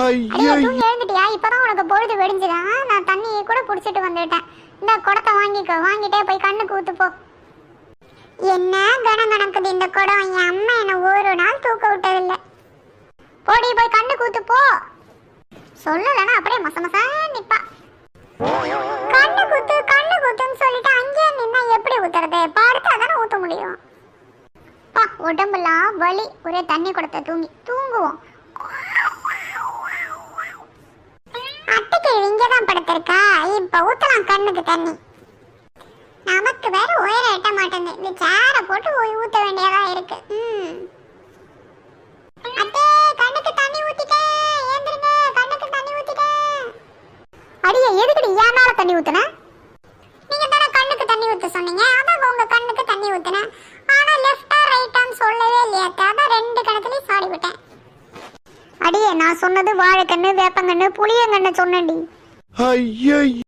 அடியே எழுந்துட்டியா இப்பதான் உனக்கு பொழுது வெடிஞ்சுதா? நான் தண்ணியை கூட புடிச்சிட்டு வந்துட்டேன். இந்த குடத்தை வாங்கிக்கோ. வாங்கிட்டே போய் கண்ணு ஊத்து போ. என்ன கணம் கணக்குது இந்த குடம்? என் அம்மா என்ன ஒரு நாள் தூக்க விட்டதில்லை. போடி போய் கண்ணு ஊத்து போ. சொல்லலைன்னா அப்படியே மச மசா நிப்பா. கண்ணு குத்து கண்ணு குத்துன்னு சொல்லிட்டு அங்கேயே நின்னா எப்படி ஊத்துறது? படுத்தா தானே ஊத்த முடியும். பா உடம்பெல்லாம் வலி. ஒரே தண்ணி கொடுத்த தூங்கி. தூங்குவோம். படுத்திருக்கா? இப்ப ஊத்தலாம் கண்ணுக்கு தண்ணி. நமக்கு வேற உயர எட்ட மாட்டேங்குது. இந்த சேரை போட்டு ஊத்த வேண்டியதா இருக்கு. ம். அத்தே கண்ணுக்கு தண்ணி ஊத்திட்டேன் ஏந்திருங்க கண்ணுக்கு தண்ணி ஊத்திட்டேன் அடியே ஏன் மேல தண்ணி ஊத்துன? நீங்க கண்ணுக்கு தண்ணி ஊத்த சொன்னீங்க. அதான் உங்க கண்ணுக்கு தண்ணி ஊத்துனேன் ஆனா லெஃப்டா ரைட்டான்னு சொல்லவே இல்லையா அதான் ரெண்டு கணத்துலயும் சாடி விட்டேன் அடியே நான் சொன்னது வாழைக்கண்ணு வேப்பங்கண்ணு புளியங்கண்ணு சொன்னேன்டி. Ay, ay,